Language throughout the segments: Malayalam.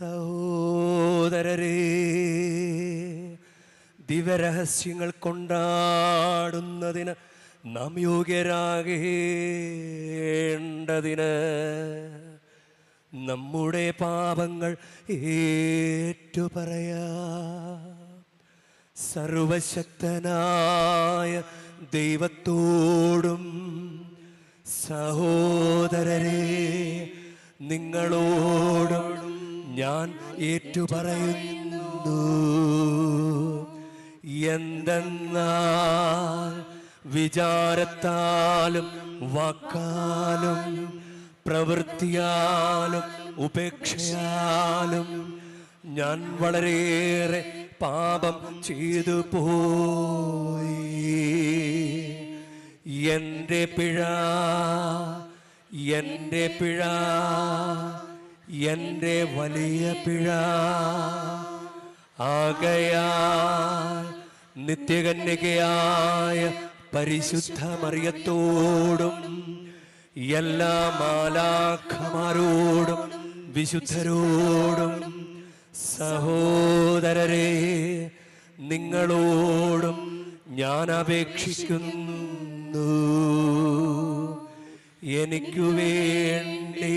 സഹോദരരേ ദിവരഹസ്യങ്ങൾ കൊണ്ടാടുന്നതിന് നാം യോഗ്യരാകേണ്ടതിന് നമ്മുടെ പാപങ്ങൾ ഏറ്റുപറയാ. സർവശക്തനായ ദൈവത്തോടും സഹോദരരെ നിങ്ങളോടും ഞാൻ ഏറ്റുപറയുന്നു. എന്തെന്നാൽ വിചാരത്താലും വാക്കാലും പ്രവൃത്തിയാലും ഉപേക്ഷയാലും ഞാൻ വളരെയേറെ പാപം ചെയ്തു പോയി. എന്റെ പിഴ എന്റെ പിഴ എന്റെ വലിയ പിഴ. ആകയാൽ നിത്യകന്യകയായ പരിശുദ്ധ മറിയത്തോടും എല്ലാ മാലാഖമാരോടും വിശുദ്ധരോടും സഹോദരരെ നിങ്ങളോടും ഞാൻ അപേക്ഷിക്കുന്നു എനിക്കു വേണ്ടി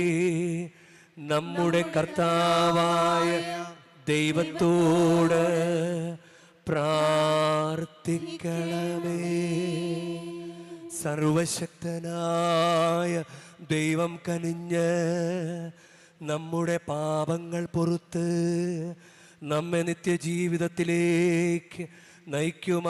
നമ്മുടെ കർത്താവായ ദൈവത്തോട് പ്രാർത്ഥിക്കണമേ. സർവശക്തനായ ദൈവം കനിഞ്ഞ് നമ്മുടെ പാപങ്ങൾ പൊറത്ത് നമ്മെ നിത്യജീവിതത്തിലേക്ക് നയിക്കുമാറാകട്ടെ.